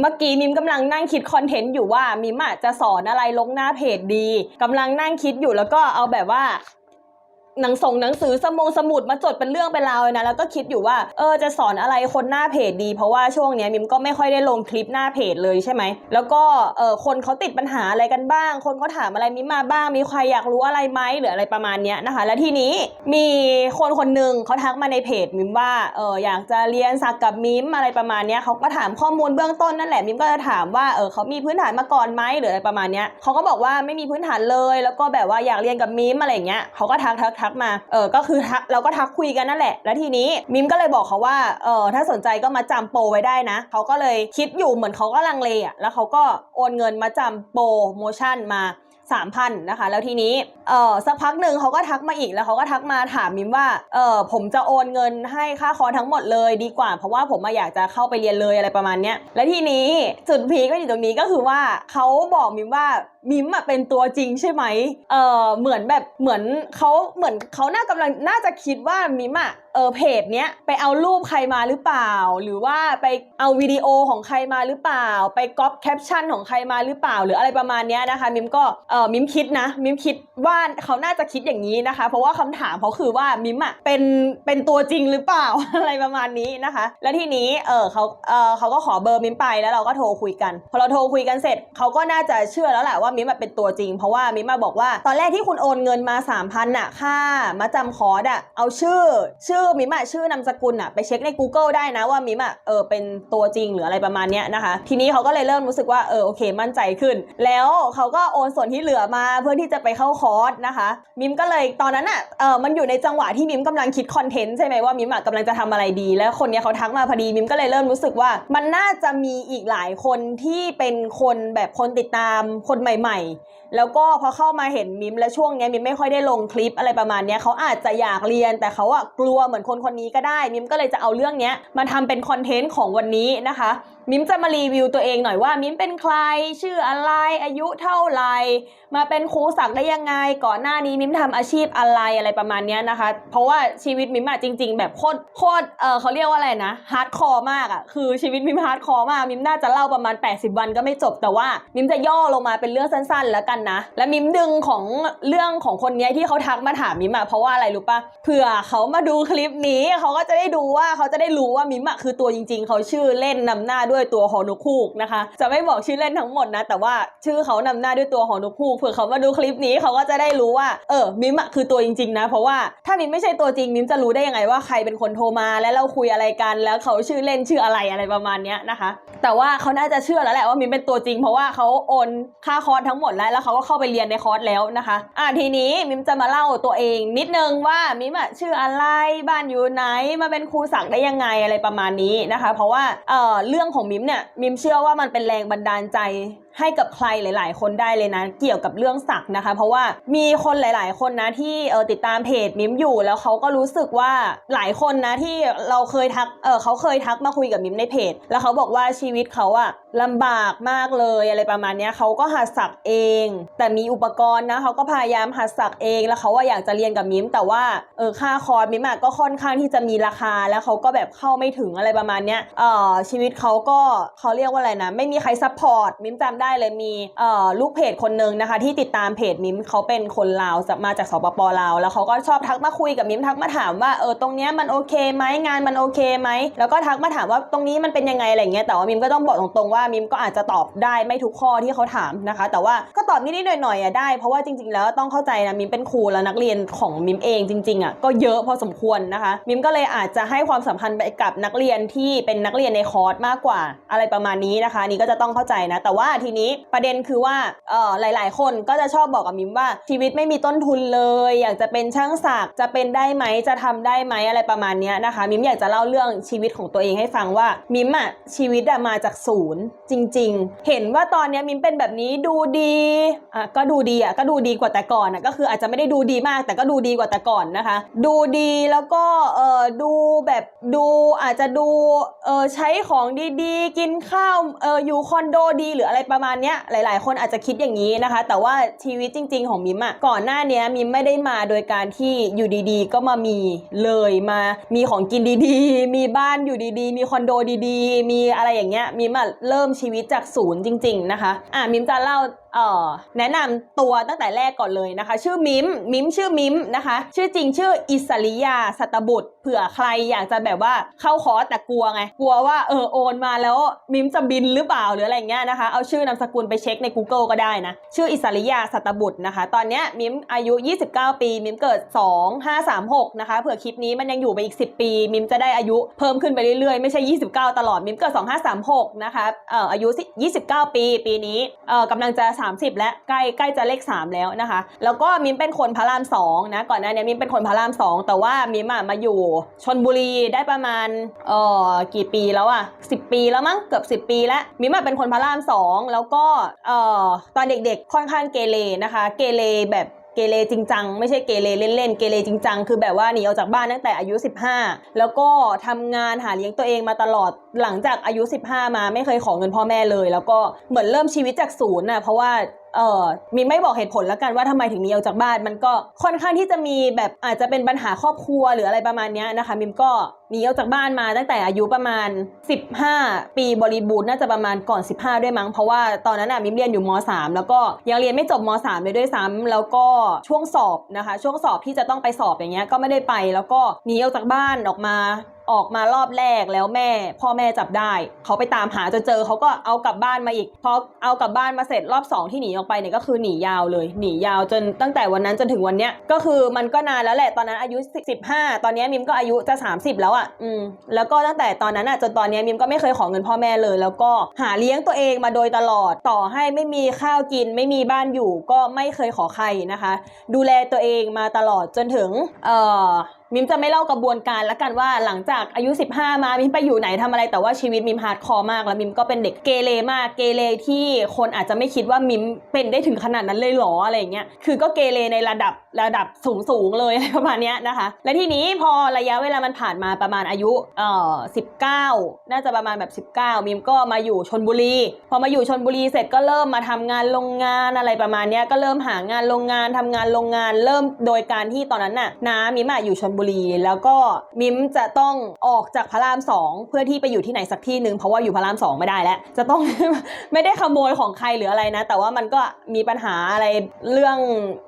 เมื่อกี้มิมกำลังนั่งคิดคอนเทนต์อยู่ว่ามิมอะจะสอนอะไรลงหน้าเพจดีกำลังนั่งคิดอยู่แล้วก็เอาแบบว่า หนังส่งหนังสือสมงสมุดมาจดเป็นเรื่องเป็นราวเลยนะแล้วก็คิดอยู่ว่าเออจะสอนอะไรคนหน้าเพจดี เพราะว่าช่วงเนี้ยมิมก็ไม่ค่อยได้ลงคลิปหน้าเพจเลยใช่ไหมแล้วก็เออคนเขาติดปัญหาอะไรกันบ้าง คนเขาถามอะไรมิมมาบ้าง มีใครอยากรู้อะไรไหมหรืออะไรประมาณเนี้ยนะคะ แล้วทีนี้มีคนคนหนึ่งเขาทักมาในเพจมิมว่าเอออยากจะเรียนสักกับมิมอะไรประมาณเนี้ยเขาก็ถามข้อมูลเบื้องต้นนั่นแหละมิมก็จะถามว่าเออเขามีพื้นฐานมาก่อนไหมหรืออะไรประมาณเนี้ยเขาก็บอกว่าไม่มีพื้นฐานเลย แล้วก็แบบว่าอยากเรียนกับมิมอะไรอย่างเงี้ยเขาก็ทักทักทักมาเออก็คือทักเราก็ทักคุยกันนั่นแหละ แล้วทีนี้มิมก็เลยบอกเขาว่าเออถ้าสนใจก็มาจำโปรไว้ได้นะเขาก็เลยคิดอยู่เหมือนเขาก็ลังเลอะแล้วเขาก็โอนเงินมาจำโปรโมชั่นมาสามพันนะคะแล้วทีนี้เออสักพักหนึ่งเขาก็ทักมาอีกแล้วเขาก็ทักมาถามมิมว่าเออผมจะโอนเงินให้ค่าคอร์สทั้งหมดเลยดีกว่า เพราะว่าผมมาอยากจะเข้าไปเรียนเลยอะไรประมาณเนี้ยและทีนี้จุดพีก็อยู่ตรงนี้ก็คือว่าเขาบอกมิมว่ามิมอะเป็นตัวจริงใช่ไหมเออเหมือนแบบเหมือนเขาเหมือนเขาน่ากำลังน่าจะคิดว่ามิมอะเออเพจเนี้ยไปเอารูปใครมาหรือเปล่า หรือว่าไปเอาวิดีโอของใครมาหรือเปล่า ไปก๊อปแคปชั่นของใครมาหรือเปล่า หรืออะไรประมาณเนี้ยนะคะมิมก็เออมิมคิดนะมิมคิดว่าเขาน่าจะคิดอย่างนี้นะคะ เพราะว่าคำถามเขาคือว่ามิมอะเป็นเป็นตัวจริงหรือเปล่าอะไรประมาณนี้นะคะ แล้วทีนี้เออเขาเออเขาก็ขอเบอร์มิมไปแล้วเราก็โทรคุยกัน พอเราโทรคุยกันเสร็จเขาก็น่าจะเชื่อแล้วแหละว่ามิมอะเป็นตัวจริง เพราะว่ามิมมาบอกว่าตอนแรกที่คุณโอนเงินมา3 0 0พันอะค่ามาจำคอร์สอะเอาชื่อ ชื่อมิมอะชื่อนามสกุลอะไปเช็คใน Google ได้นะว่ามิมอะเออเป็นตัวจริงหรืออะไรประมาณเนี้ยนะคะ ทีนี้เขาก็เลยเริ่มรู้สึกว่าเออโอเค มั่นใจขึ้น แล้วเขาก็โอนส่วนที่เหลือมาเพื่อที่จะไปเข้าคอร์สนะคะ มิมก็เลยตอนนั้นอะเออมันอยู่ในจังหวะที่มิมกำลังคิดคอนเทนต์ใช่ไหมว่ามิมอะกำลังจะทำอะไรดี แล้วคนเนี้ยเขาทักมาพอดีมิมก็เลยเริ่มรู้สึกว่า มันน่าจะมีอีกหลายคนที่เป็นคนแบบคนติดตามคนใหม่ ๆ แล้วก็พอเข้ามาเห็นมิมและช่วงนี้มิมไม่ค่อยได้ลงคลิปอะไรประมาณนี้เขาอาจจะอยากเรียน แต่เขาอะกลัวเหมือนคนคนนี้ก็ได้มิมก็เลยจะเอาเรื่องนี้มาทำเป็นคอนเทนต์ของวันนี้นะคะมิมจะมารีวิวตัวเองหน่อยว่า มิมเป็นใครชื่ออะไรอายุเท่าไหร่มาเป็นครูศักได้ยังไง ก่อนหน้านี้มิมทำอาชีพอะไรอะไรประมาณนี้นะคะ เพราะว่าชีวิตมิมอะจริง ๆ แบบโคตรโคตรเออเขาเรียกว่าอะไรนะฮาร์ดคอร์มากอะคือชีวิตมิมฮาร์ดคอร์มากมิมน่าจะเล่าประมาณ 80 วันก็ไม่จบแต่ว่ามิมจะย่อลงมาเป็นเรื่องสั้น ๆ แล้วกันนะ และมิมดึงของเรื่องของคนนี้ที่เขาทักมาถามมิมอะเพราะว่าอะไรรู้ปะเผื่อเขามาดูคลิปนี้เขาก็จะได้ดูว่าเขาจะได้รู้ว่ามิมอะคือตัวจริง ๆเขาชื่อเล่นนำหน้าด้วยตัวหอนกฮูกนะคะ จะไม่บอกชื่อเล่นทั้งหมดนะ แต่ว่าชื่อเขานำหน้าด้วยตัวหอนกฮูกเผื่อเขามาดูคลิปนี้เขาก็จะได้รู้ว่า เออมิมอะคือตัวจริง ๆ นะ เพราะว่าถ้ามิมไม่ใช่ตัวจริงมิมจะรู้ได้ยังไงว่าใครเป็นคนโทรมาแล้วเราคุยอะไรกัน แล้วเขาชื่อเล่นชื่ออะไรอะไรประมาณนี้นะคะ แต่ว่าเขาน่าจะเชื่อแล้วแหละว่ามิมเป็นตัวจริง เพราะว่าเขาโอนค่าคอร์สทั้งหมดแล้วแล้วเขาก็เข้าไปเรียนในคอร์สแล้วนะคะอะทีนี้มิมจะมาเล่าตัวเอง นิดนึงว่ามิมอะชื่ออะไรบ้านอยู่ไหนมาเป็นครูศักดิ์ได้ยังไงอะไรประมาณนี้นะคะ เพราะว่าเออเรื่องของมิมเนี่ยมิมเชื่อว่ามันเป็นแรงบันดาลใจ ให้กับใครหลาย ๆ คนได้เลยนะ เกี่ยวกับเรื่องสักนะคะ เพราะว่ามีคนหลาย ๆ คนนะที่เออติดตามเพจมิมอยู่ แล้วเขาก็รู้สึกว่าหลายคนนะที่เราเคยทักเออเขาเคยทักมาคุยกับมิมในเพจ แล้วเขาบอกว่าชีวิตเขาอะลำบากมากเลยอะไรประมาณนี้เขาก็หัดสักเอง แต่มีอุปกรณ์นะเขาก็พยายามหัดสักเองแล้วเขาว่าอยากจะเรียนกับมิมแต่ว่าเออค่าคอร์สมิมก็ค่อนข้างที่จะมีราคาแล้วเขาก็แบบเข้าไม่ถึงอะไรประมาณนี้เออชีวิตเขาก็เขาเรียกว่าอะไรนะไม่มีใครซัพพอร์ตมิมจำได้เลยมีเอ่อลูกเพจคนหนึ่งนะคะ ที่ติดตามเพจมิมเขาเป็นคนลาวมาจากสปปลาวแล้วเขาก็ชอบทักมาคุยกับมิมทักมาถามว่าเออตรงเนี้ยมันโอเคไหมงานมันโอเคไหมแล้วก็ทักมาถามว่าตรงนี้มันเป็นยังไงอะไรเงี้ยแต่ว่ามิมก็ต้องบอกตรงๆว่ามิมก็อาจจะตอบได้ไม่ทุกข้อที่เขาถามนะคะ แต่ว่าก็ตอบนิดๆหน่อยๆอะได้เพราะว่าจริง ๆ แล้วต้องเข้าใจนะมิมเป็นครูแล้วนักเรียนของมิมเองจริงๆอะก็เยอะพอสมควรนะคะ มิมก็เลยอาจจะให้ความสำคัญไปกับนักเรียนที่เป็นนักเรียนในคอร์สมากกว่า อะไรประมาณนี้นะคะนนี่ก็จะต้องเข้าใจนะ แต่ว่าทีนี้ประเด็นคือว่าเอ่อหลาย ๆ คนก็จะชอบบอกกับมิมว่าชีวิตไม่มีต้นทุนเลย อยากจะเป็นช่างศักดิ์จะเป็นได้ไหมจะทำได้ไหมอะไรประมาณนี้นะคะ มิมอยากจะเล่าเรื่องชีวิตของตัวเองให้ฟังว่ามิมอะชีวิตอะมาจากศูนย์จริง ๆ เห็นว่าตอนนี้มิมเป็นแบบนี้ดูดีอะก็ดูดีอะก็ดูดีกว่าแต่ก่อนอะก็คืออาจจะไม่ได้ดูดีมาก แต่ก็ดูดีกว่าแต่ก่อนนะคะ ดูดีแล้วก็เออดูแบบดูอาจจะดูเออใช้ของดีๆ กินข้าวเอออยู่คอนโดดีหรืออะไรประประมาณเนี้ยหลาย ๆ คนอาจจะคิดอย่างนี้นะคะ แต่ว่าชีวิตจริง ๆ ของมิมอะก่อนหน้านี้มิมไม่ได้มาโดยการที่อยู่ดีๆ ก็มามีเลยมามีของกินดีๆ มีบ้านอยู่ดีๆ มีคอนโดดีๆ มีอะไรอย่างเงี้ยมิมอะเริ่มชีวิตจากศูนย์จริง ๆ นะคะอะมิมจะเล่า เอ่อแนะนำตัวตั้งแต่แรกก่อนเลยนะคะ ชื่อมิมมิมชื่อมิมนะคะ ชื่อจริงชื่ออิสริยาสัตบุตรเผื่อใครอยากจะแบบว่าเข้าคอร์สแต่กลัวไง กลัวว่าเออโอนมาแล้วมิมจะบินหรือเปล่าหรืออะไรเงี้ยนะคะ เอาชื่อนามสกุลไปเช็คใน Google ก็ได้นะ ชื่ออิสริยาสัตบุตรนะคะ ตอนเนี้ยมิมอายุ 29 ปี มิมเกิด 2536 นะคะ เผื่อคลิปนี้มันยังอยู่ไปอีก 10 ปี มิมจะได้อายุเพิ่มขึ้นไปเรื่อยๆ ไม่ใช่ 29 ตลอด มิมเกิด 2536 นะคะ เอ่ออายุ 29 ปี ปีนี้ เอ่อกำลังจะ30 แล้วใกล้ใกล้จะเลข 3 แล้วนะคะ แล้วก็มิมเป็นคนพระราม2นะก่อนหน้านี้มิมเป็นคนพระราม 2 แต่ว่ามิมอะมาอยู่ชนบุรีได้ประมาณเอ่อกี่ปีแล้วอะ10 ปีแล้วมั้งเกือบ 10 ปีแล้วมิมอะเป็นคนพระราม 2 แล้วก็เอ่อตอนเด็กๆค่อนข้างเกเรนะคะ เกเรแบบ เกเรจริงจังไม่ใช่เกเรเล่นๆ เกเรจริงจังคือแบบว่าหนีออกจากบ้านตั้งแต่อายุ 15 แล้วก็ทำงานหาเลี้ยงตัวเองมาตลอดหลังจากอายุ 15 มาไม่เคยขอเงินพ่อแม่เลย แล้วก็เหมือนเริ่มชีวิตจากศูนย์น่ะเพราะว่าเออมีไม่บอกเหตุผลแล้วกันว่าทำไมถึงหนีออกจากบ้าน มันก็ค่อนข้างที่จะมีแบบอาจจะเป็นปัญหาครอบครัวหรืออะไรประมาณนี้นะคะมิมก็ หนีออกจากบ้านมาตั้งแต่อายุประมาณ 15 ปีบริบูรณ์น่าจะประมาณก่อน 15 ด้วยมั้ง เพราะว่าตอนนั้นน่ะมิมเรียนอยู่ม 3 แล้วก็ยังเรียนไม่จบม 3 เลยด้วยซ้ำแล้วก็ช่วงสอบนะคะ ช่วงสอบที่จะต้องไปสอบอย่างเงี้ยก็ไม่ได้ไป แล้วก็หนีออกจากบ้านออกมาออกมารอบแรกแล้วแม่ พ่อแม่จับได้ เขาไปตามหาจนเจอเขาก็เอากลับบ้านมาอีกพอเอากลับบ้านมาเสร็จรอบสองที่หนีออกไปเนี่ยก็คือหนียาวเลยหนียาวจนตั้งแต่วันนั้นจนถึงวันเนี้ยก็คือมันก็นานแล้วแหละตอนนั้นอายุ 15 ตอนนี้มิมก็อายุจะ 30 แล้วอะอืมแล้วก็ตั้งแต่ตอนนั้นอะจนตอนนี้มิมก็ไม่เคยขอเงินพ่อแม่เลย แล้วก็หาเลี้ยงตัวเองมาโดยตลอดต่อให้ไม่มีข้าวกิน ไม่มีบ้านอยู่ ก็ไม่เคยขอใครนะคะ ดูแลตัวเองมาตลอดจนถึงเอ่อ มิมจะไม่เล่ากระบวนการล้วกันว่าหลังจากอายุ 15 มามิมไปอยู่ไหนทำอะไรแต่ว่าชีวิตมิมฮาร์ดคอร์มาก แล้วมิมก็เป็นเด็กเกเรมากเกเรที่คนอาจจะไม่คิดว่ามิมเป็นได้ถึงขนาดนั้นเลยหรออะไรอย่างเงี้ยคือก็เกเรในระดับระดับสูงสูงเลยอะไรประมาณเนี้ยนะคะ และทีนี้พอระยะเวลามันผ่านมาประมาณอายุเอ่อ19น่าจะประมาณแบบ 19 มิมก็มาอยู่ชนบุรี พอมาอยู่ชนบุรีเสร็จก็เริ่มมาทำงานโรงงานอะไรประมาณเนี้ยก็เริ่มหางานโรงงานทำงานโรงงาน เริ่มโดยการที่ตอนนั้นน่ะน้ามิมอะอยู่ชนบุรีแล้วก็มิมจะต้องออกจากพระรามสองเพื่อที่ไปอยู่ที่ไหนสักที่หนึ่งเพราะว่าอยู่พระรามสองไม่ได้แล้ว จะต้อง ไม่ได้ขโมยของใครหรืออะไรนะ แต่ว่ามันก็มีปัญหาอะไรเรื่อง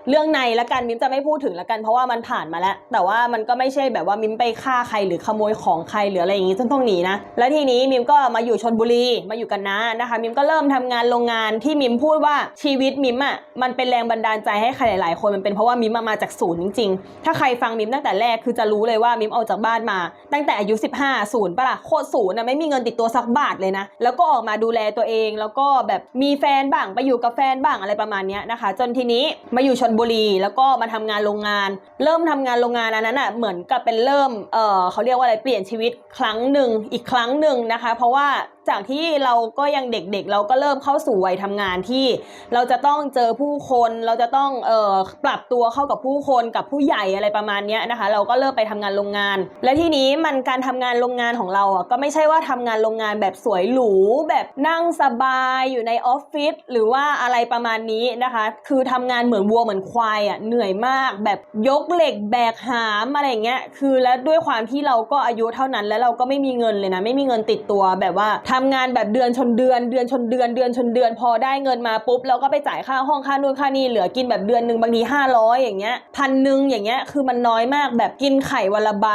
เรื่องในละกันมิมจะไม่พูดถึงละกัน เพราะว่ามันผ่านมาแล้ว แต่ว่ามันก็ไม่ใช่แบบว่ามิมไปฆ่าใครหรือขโมยของใครหรืออะไรอย่างงี้จนต้องหนีนะแล้วทีนี้มิมก็มาอยู่ชนบุรีมาอยู่กันนะนะคะ มิมก็เริ่มทำงานโรงงานที่มิมพูดว่าชีวิตมิมอะมันเป็นแรงบันดาลใจให้ใครหลายๆคนมันเป็นเพราะว่ามิมมามาจากศูนย์จริงๆถ้าใครฟังมิมตั้งแต่แรกคือจะรู้เลยว่ามิมออกจากบ้านมา ตั้งแต่อายุ 15ศูนย์ปะล่ะโคตรศูนย์นะไม่มีเงินติดตัวสักบาทเลยนะ แล้วก็ออกมาดูแลตัวเอง แล้วก็แบบมีแฟนบ้างไปอยู่กับแฟนบ้างอะไรประมาณนี้นะคะ จนทีนี้มาอยู่ชนบุรีแล้วก็มาทำงานโรงงาน เริ่มทำงานโรงงานอันนั้นอะเหมือนกับเป็นเริ่มเออเขาเรียกว่าอะไรเปลี่ยนชีวิตครั้งหนึ่งอีกครั้งหนึ่งนะคะ เพราะว่า จากที่เราก็ยังเด็กๆ เราก็เริ่มเข้าสู่วัยทำงานที่ เราจะต้องเจอผู้คนเราจะต้องเอ่อปรับตัวเข้ากับผู้คนกับผู้ใหญ่อะไรประมาณนี้นะคะ เราก็เริ่มไปทำงานโรงงาน และที่นี้มันการทำงานโรงงานของเราอะก็ไม่ใช่ว่าทำงานโรงงานแบบสวยหรูแบบนั่งสบายอยู่ในออฟฟิศหรือว่าอะไรประมาณนี้นะคะ คือทำงานเหมือนวัวเหมือนควายอะเหนื่อยมากแบบยกเหล็กแบกหามอะไรอย่างเงี้ยคือแล้วด้วยความที่เราก็อายุเท่านั้นแล้วเราก็ไม่มีเงินเลยนะไม่มีเงินติดตัวแบบว่าททำงานแบบเดือนชนเดือน เดือนชนเดือน เดือนชนเดือน พอได้เงินมาปุ๊บเราก็ไปจ่ายค่าห้องค่านู่นค่านี่เหลือกินแบบเดือนหนึ่งบางที500อยอย่างเงี้ยพันหนึ่งอย่างเงี้ยคือมันน้อยมากแบบกินไข่วันละใบ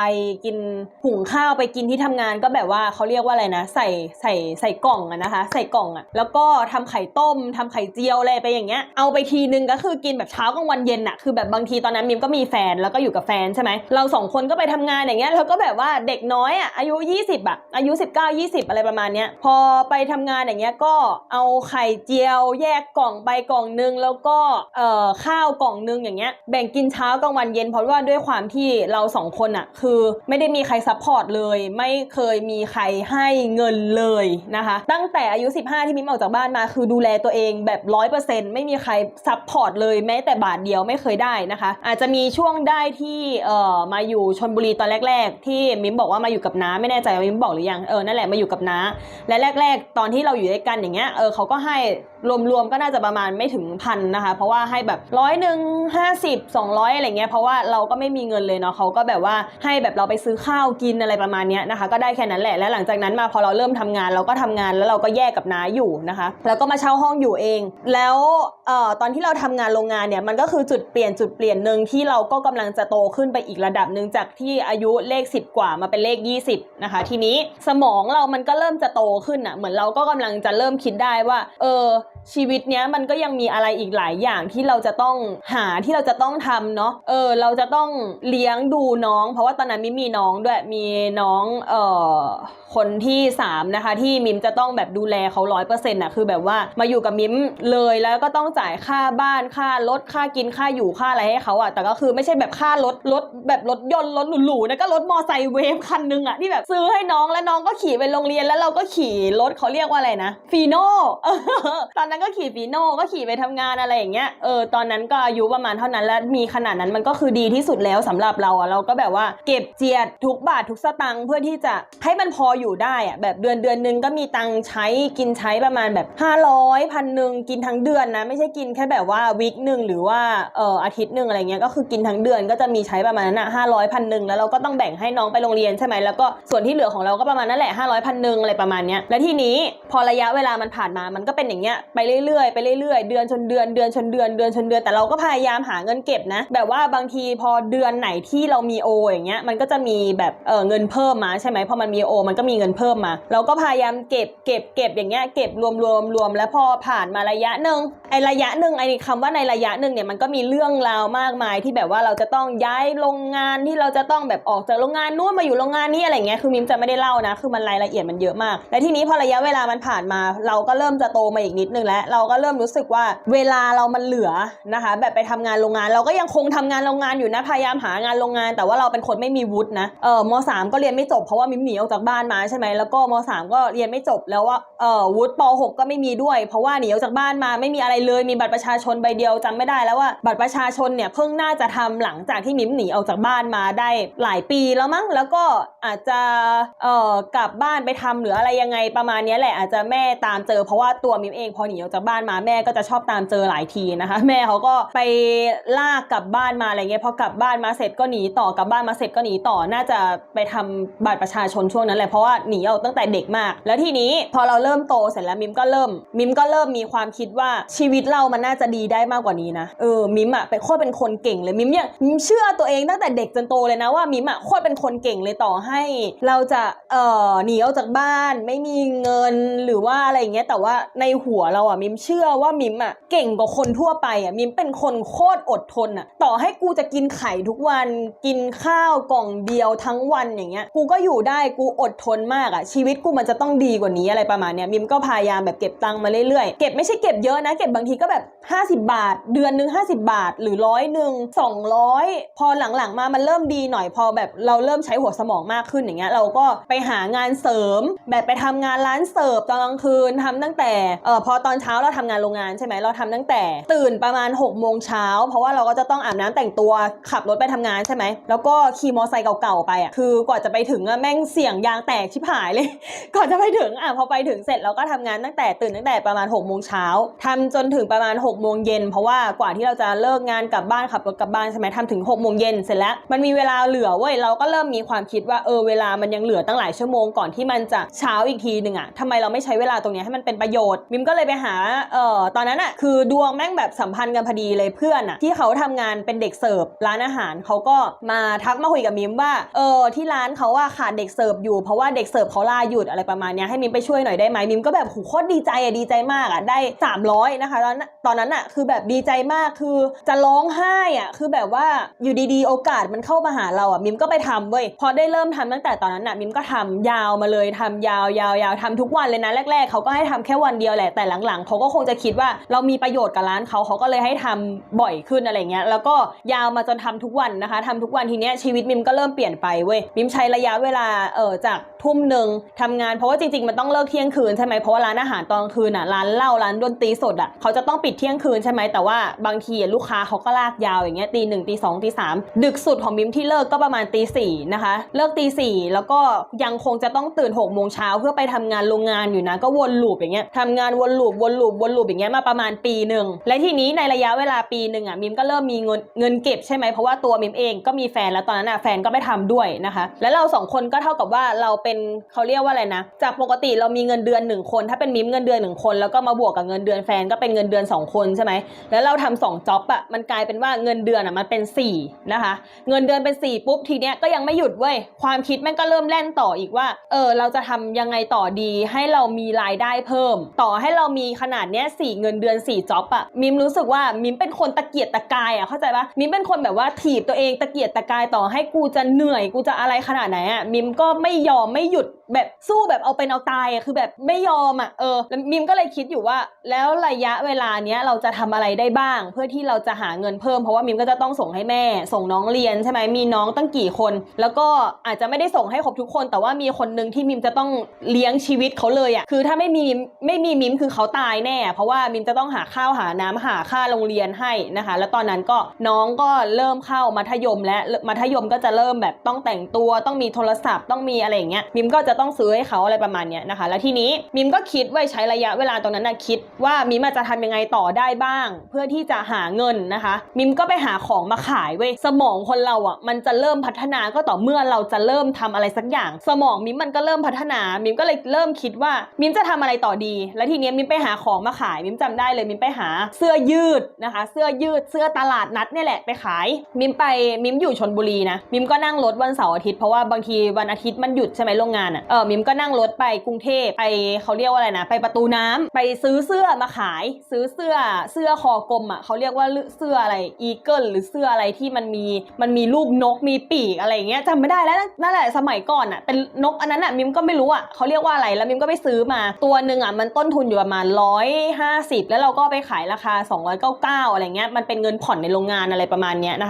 กินหุงข้าวไปกินที่ทำงานก็แบบว่าเขาเรียกว่าอะไรนะ ใส่ใส่ใส่กล่องอะนะคะ ใส่กล่องอะแล้วก็ทำไข่ต้มทำไข่เจียวอะไรไปอย่างเงี้ยเอาไปทีนึงก็คือกินแบบเช้ากลางวันเย็นอะคือแบบบางทีตอนนั้นมิมก็มีแฟนแล้วก็อยู่กับแฟนใช่ไหมเราสองคนก็ไปทำงานอย่างเงี้ยแล้วก็แบบว่าเด็กน้อยอะอายุ 20อะอายุ 19 20 อะไรประมาณเนี้ยพอไปทำงานอย่างเงี้ยก็เอาไข่เจียวแยกกล่องไปกล่องนึงแล้วก็เอ่อข้าวกล่องนึงอย่างเงี้ยแบ่งกินเช้ากลางวันเย็นเพราะว่าด้วยความที่เราสองคนอะคือไม่ได้มีใครซัพพอร์ตเลย ไม่เคยมีใครให้เงินเลยนะคะ ตั้งแต่อายุ 15 ที่มิมออกจากบ้านมา คือดูแลตัวเองแบบร้อยเปอร์เซ็นต์ไม่มีใครซัพพอร์ตเลยแม้แต่บาทเดียวไม่เคยได้นะคะ อาจจะมีช่วงได้ที่เอ่อมาอยู่ชนบุรีตอนแรก ๆ ที่มิมบอกว่ามาอยู่กับน้าไม่แน่ใจว่ามิมบอกหรือยังเออนั่นแหละมาอยู่กับน้าและแรก ๆ ตอนที่เราอยู่ด้วยกันอย่างเงี้ยเออเขาก็ให้ รวมๆก็น่าจะประมาณไม่ถึงพันนะคะ เพราะว่าให้แบบร้อยหนึ่งห้าสิบสองร้อยอะไรเงี้ยเพราะว่าเราก็ไม่มีเงินเลยเนาะเขาก็แบบว่าให้แบบเราไปซื้อข้าวกินอะไรประมาณนี้นะคะ ก็ได้แค่นั้นแหละและหลังจากนั้นมาพอเราเริ่มทำงานเราก็ทำงานแล้วเราก็แยกกับน้าอยู่นะคะ แล้วก็มาเช่าห้องอยู่เอง แล้วเอ่อตอนที่เราทำงานโรงงานเนี่ยมันก็คือจุดเปลี่ยนจุดเปลี่ยนหนึ่งที่เราก็กำลังจะโตขึ้นไปอีกระดับหนึ่งจากที่อายุเลข 10 กว่ามาเป็นเลข 20 นะคะ ทีนี้สมองเรามันก็เริ่มจะโตขึ้นอะเหมือนเราก็กำลังจะเริ่มคิดได้ว่า เออ ชีวิตเนี้ยมันก็ยังมีอะไรอีกหลายอย่างที่เราจะต้องหาที่เราจะต้องทำเนาะเออเราจะต้องเลี้ยงดูน้อง เพราะว่าตอนนั้นมิมมีน้องด้วยมีน้องเอ่อคนที่สามนะคะที่มิมจะต้องแบบดูแลเขาร้อยเปอร์เซ็นต์อะคือแบบว่ามาอยู่กับมิมเลยแล้วก็ต้องจ่ายค่าบ้านค่ารถค่ากินค่าอยู่ค่าอะไรให้เขาอะแต่ก็คือไม่ใช่แบบค่ารถรถแบบรถยนต์รถหรูๆนะก็รถมอไซค์เวฟคันหนึงอะที่แบบซื้อให้น้องแล้วน้องก็ขี่ไปโรงเรียนแล้วเราก็ขี่รถเขาเรียกว่าอะไรนะฟีโน่ตอนนั้นก็ขี่ฟีโน่ก็ขี่ไปทำงานอะไรอย่างเงี้ยเออตอนนั้นก็อายุประมาณเท่านั้นแล้วมีขนาดนั้นมันก็คือดีที่สุดแล้วสำหรับเราอะเราก็แบบว่าเก็บเจียดทุกบาททุกสตังค์เพื่อที่จะให้มันพออยู่ได้อะแบบเดือนเดือนหนึงก็มีตังค์ใช้กินใช้ประมาณแบบ 500พันหนึ่งกินทั้งเดือนนะไม่ใช่กินแค่แบบว่าวีคหนึ่งหรือว่าเอออาทิตย์หนึ่งอะไรเงี้ยก็คือกินทั้งเดือนก็จะมีใช้ประมาณนั้นอะห้าร้อยพันหนึ่งแล้วเราก็ต้องแบ่งให้น้องไปโรงเรียนใช่ไหมแล้วก็ส่วนที่เหลือของเราก็ประมาณนั้นแหละห้าร้อยพันหนึ่งอะไรประมาณเนี้ยและทีนี้พอระยะเวลามันผ่านมามันก็เป็นอย่างเงี้ยไปไปเรื่อยๆไปเรื่อยๆ เดือนชนเดือนเดือนชนเดือนเดือนชนเดือนแต่เราก็พยายามหาเงินเก็บนะ แบบว่าบางทีพอเดือนไหนที่เรามีโออย่างเงี้ยมันก็จะมีแบบเออเงินเพิ่มมาใช่ไหมพอมันมีโอ มันก็มีเงินเพิ่มมา เราก็พยายามเก็บเก็บเก็บอย่างเงี้ยเก็บรวมรวมรวมแล้วพอผ่านมาระยะหนึ่งไอระยะหนึ่งไอคำว่าในระยะหนึ่งเนี่ยมันก็มีเรื่องราวมากมายที่แบบว่าเราจะต้องย้ายโรงงานที่เราจะต้องแบบออกจากโรงงานนู้นมาอยู่โรงงานนี้อะไรเงี้ยคือมิมจะไม่ได้เล่านะ คือมันรายละเอียดมันเยอะมาก และทีนี้พอระยะเวลามันผ่านมา เราก็เริ่มจะโตมาอีกนิดนึงแล้วเราก็เริ่มรู้สึกว่าเวลาเรามันเหลือนะคะ แบบไปทำงานโรงงาน เราก็ยังคงทำงานโรงงานอยู่นะพยายามหางานโรงงาน แต่ว่าเราเป็นคนไม่มีวุฒินะเออมสามก็เรียนไม่จบเพราะว่ามิมหนีออกจากบ้านมาใช่ไหมแล้วก็มสามก็เรียนไม่จบแล้วว่าเออวุฒิปหกก็ไม่มีด้วย เพราะว่าหนีออกจากบ้านมาไม่มีอะไรเลยมีบัตรประชาชนใบเดียวจำไม่ได้แล้วว่าบัตรประชาชนเนี่ยเพิ่งน่าจะทำหลังจากที่มิมหนีออกจากบ้านมาได้หลายปีแล้วมั้งแล้วก็อาจจะเออกลับบ้านไปทำหรืออะไรยังไงประมาณนี้แหละอาจจะแม่ตามเจอเพราะว่าตัวมิมเองพอหนีออกจากบ้านมาแม่ก็จะชอบตามเจอหลายทีนะคะ แม่เขาก็ไปลากกลับบ้านมาอะไรเงี้ยพอกลับบ้านมาเสร็จก็หนีต่อกลับบ้านมาเสร็จก็หนีต่อน่าจะไปทำบัตรประชาชนช่วงนั้นแหละเพราะว่าหนีออกตั้งแต่เด็กมาก แล้วทีนี้พอเราเริ่มโตเสร็จแล้วมิมก็เริ่ม มิมก็เริ่มมีความคิดว่าชีวิตเรามันน่าจะดีได้มากกว่านี้นะเออมิมอะเป็นโคตรเป็นคนเก่งเลยมิมเนี่ยมิมเชื่อตัวเองตั้งแต่เด็กจนโตเลยนะว่ามิมอะโคตรเป็นคนเก่งเลยต่อให้ เราจะเอ่อหนีออกจากบ้านไม่มีเงินหรือว่าอะไรเงี้ยแต่ว่าในหัวเราอะมิมเชื่อว่ามิมอะเก่งกว่าคนทั่วไปอะมิมเป็นคนโคตรอดทนอะต่อให้กูจะกินไข่ทุกวันกินข้าวกล่องเดียวทั้งวันอย่างเงี้ยกูก็อยู่ได้กูอดทนมากอะชีวิตกูมันจะต้องดีกว่านี้อะไรประมาณเนี้ยมิมก็พยายามแบบเก็บตังค์มาเรื่อยๆเก็บไม่ใช่เก็บเยอะนะ เก็บบางทีก็แบบ 50 บาท เดือนหนึ่ง50 บาท หรือร้อยหนึ่ง200 พอหลังๆมามันเริ่มดีหน่อยพอแบบเราเริ่มใช้หัวสมองมากขึ้นอย่างเงี้ยเราก็ไปหางานเสริม แบบไปทำงานร้านเสิร์ฟตอนกลางคืนทำตั้งแต่เออพอตอนเช้าเราทำงานโรงงานใช่ไหมเราทำตั้งแต่ ตื่นประมาณ6กโมงเช้าเพราะว่าเราก็จะต้องอาบน้ำแต่งตัวขับรถไปทำงานใช่ไหมแล้วก็ขี่มอไซค์เก่าๆไปอะคือกว่าจะไปถึงอะแม่งเสียงยางแตกชิบหายเลย ก่อนจะไปถึงอะพอไปถึงเสร็จเราก็ทำงานตั้งแต่ตื่นตั้งแต่ประมาณ6กโมงเช้าทำจนถึงประมาณ6กโมงเย็นเพราะว่ากว่าที่เราจะเลิกงานกลับบ้านขับรถกลับบ้านใช่ไหมทำถึง6กโมงเย็นเสร็จแล้วมันมีเวลาเหลือเว้ยเราก็เริ่มมีความคิดว่าเออเวลามันยังเหลือตั้งหลายชั่วโมงก่อนที่มันจะเช้าอีกทีหนึ่งอะทำไมเราไม่ใช้เวลาตรงนี้ให้มันเป็นประโยชน์มิมก็เลยไปหาเอ่อตอนนั้นอะคือดวงแม่งแบบสัมพันธ์กันพอดีเลยเพื่อนอะที่เขาทำงานเป็นเด็กเสิร์ฟร้านอาหารเขาก็มาทักมาคุยกับมิมว่าเออที่ร้านเขาว่าขาดเด็กเสิร์ฟอยู่เพราะว่าเด็กเสิร์ฟเขาลาหยุดอะไรประมาณเนี้ยให้มิมไปช่วยหน่อยได้ไหมมิมก็แบบโหโคตรดีใจอะดีใจมากอะได้ 300 นะคะตอนนั้นตอนนั้นอะคือแบบดีใจมากคือจะร้องไห้อะคือแบบว่าอยู่ดีๆ โอกาสมันเข้ามาหาเราอะมิมก็ไปทำเว้ยพอได้เริ่มทำตั้งแต่ตอนนั้นอะมิมก็ทำยาวมาเลยทำยาวยาวยาวทำทุกวันเลยนะแรก ๆเขาก็ให้ทำแค่วันเดียวแหละแต่หลังๆเขาก็คงจะคิดว่าเรามีประโยชน์กับร้านเขาเขาก็เลยให้ทำบ่อยขึ้นอะไรเงี้ยแล้วก็ยาวมาจนทำทุกวันนะคะทำทุกวันทีเนี้ยชีวิตมิมก็เริ่มเปลี่ยนไปเว้ยมิมใช้ระยะเวลาเออจากทุ่มหนึ่งทำงานเพราะว่าจริง ๆ มันต้องเลิกเที่ยงคืนใช่ไหมเพราะว่าร้านอาหารตอนคืนอะร้านเหล้าร้านดนตรีสดอะเขาจะต้องปิดเที่ยงคืนใช่ไหมแต่ว่าบางทีลูกค้าเขาก็ลากยาวอย่างเงี้ยตีหนึ่งตีสองตีสามดึกสุดของมิมที่เลิกก็ประมาณตีสี่นะคะเลิกตีสี่แล้วก็ยังคงจะต้องตื่นหกโมงเช้าเพื่อไปทำงานโรงงานอยู่นะก็วนลูปอย่างเงี้ยทำงานวนลูปวนนลูปวนลูปอย่างเงี้ยมาประมาณปีหนึ่งและทีนี้ในระยะเวลาปีหนึ่งอะมิมก็เริ่มมีเงินเงินเก็บใช่ไหมเพราะว่าตัวมิมเองก็มีแฟนแล้วตอนนั้นอะแฟนก็ไปทำด้วยนะคะ แล้วเราสองคนก็เท่ากับว่าเราเป็นเขาเรียกว่าอะไรนะ จากปกติเรามีเงินเดือนหนึ่งคน ถ้าเป็นมิมเงินเดือนหนึ่งคน แล้วก็มาบวกกับเงินเดือนแฟนก็เป็นเงินเดือนสองคนใช่ไหมแล้วเราทำสองจ็อบอะมันกลายเป็นว่าเงินเดือนอะมันเป็นสี่นะคะเงินเดือนเป็นสี่ปุ๊บทีเนี้ยก็ยังไม่หยุดเว้ยความคิดแม่งก็เริ่มแล่นต่ออีกว่าเออเราจะทำยังไงต่อดีให้เรามีรายได้เพิ่ม ต่อให้เรามีขนาดเนี้ยสี่เงินเดือนสี่จ็อบอะมิมรู้สึกว่ามิมเป็นคนตะเกียกตะกายอะเข้าใจปะมิมเป็นคนแบบว่าถีบตัวเองตะเกียกตะกายต่อให้กูจะเหนื่อยกูจะอะไรขนาดไหนอะมิมก็ไม่ยอมไม่หยุดแบบสู้แบบเอาเป็นเอาตายอะคือแบบไม่ยอมอะเออแล้วมิมก็เลยคิดอยู่ว่า แล้วระยะเวลาเนี้ยเราจะทำอะไรได้บ้าง เพื่อที่เราจะหาเงินเพิ่มเพราะว่ามิมก็จะต้องส่งให้แม่ ส่งน้องเรียนใช่ไหมมีน้องตั้งกี่คน แล้วก็อาจจะไม่ได้ส่งให้ครบทุกคน แต่ว่ามีคนหนึ่งที่มิมจะต้องเลี้ยงชีวิตเขาเลยอะคือถ้าไม่มีไม่มีมิมคือเขาตายแน่ เพราะว่ามิมจะต้องหาข้าวหาน้ำหาค่าโรงเรียนให้นะคะ แล้วตอนนั้นก็น้องก็เริ่มเข้ามัธยมและมัธยมก็จะเริ่มแบบต้องแต่งตัวต้องมีโทรศัพท์ต้องมีอะไรอย่างเงี้ยมิมก็จะต้องซื้อให้เขาอะไรประมาณเนี้ยนะคะ แล้วทีนี้มิมก็คิดไว้ใช้ระยะเวลาตรงนั้นนะคิดว่ามิมจะทำยังไงต่อได้บ้าง เพื่อที่จะหาเงินนะคะ มิมก็ไปหาของมาขายเว้ยสมองคนเราอะมันจะเริ่มพัฒนาก็ต่อเมื่อเราจะเริ่มทำอะไรสักอย่าง สมองมิมมันก็เริ่มพัฒนามิมก็เลยเริ่มคิดว่ามิมจะทำอะไรต่อดี แล้วทีนี้มิมไปหาของมาขายมิมจำได้เลยมิมไปหาเสื้อยืดนะคะ เสื้อยืดเสื้อตลาดนัดเนี่ยแหละไปขาย มิมไปมิมอยู่ชนบุรีนะมิมก็นั่งรถวันเสาร์อาทิตย์เพราะว่าบางทีวันอาทิตย์มันหยุดใช่ไหมโรงงานอะเออมิมก็นั่งรถไปกรุงเทพไปเขาเรียกว่าอะไรนะ ไปประตูน้ำไปซื้อเสื้อมาขาย ซื้อเสื้อเสื้อคอกลมอะเขาเรียกว่าเสื้ออะไรอีเกิลหรือเสื้ออะไรที่มันมีมันมีรูปนกมีปีกอะไรอย่างเงี้ยจำไม่ได้แล้วนั่นแหละสมัยก่อนอะเป็นนกอันนั้นอะมิมก็ไม่รู้อะเขาเรียกว่าอะไรแล้วมิมก็ไปซื้อมาตัวหนึ่งอะมันต้นทุนอยู่ประมาณร้อยห้าสิบแล้วเราก็ไปขายราคา 299 อะไรเงี้ย มันเป็นเงินผ่อนในโรงงานอะไรประมาณเนี้ยนะคะ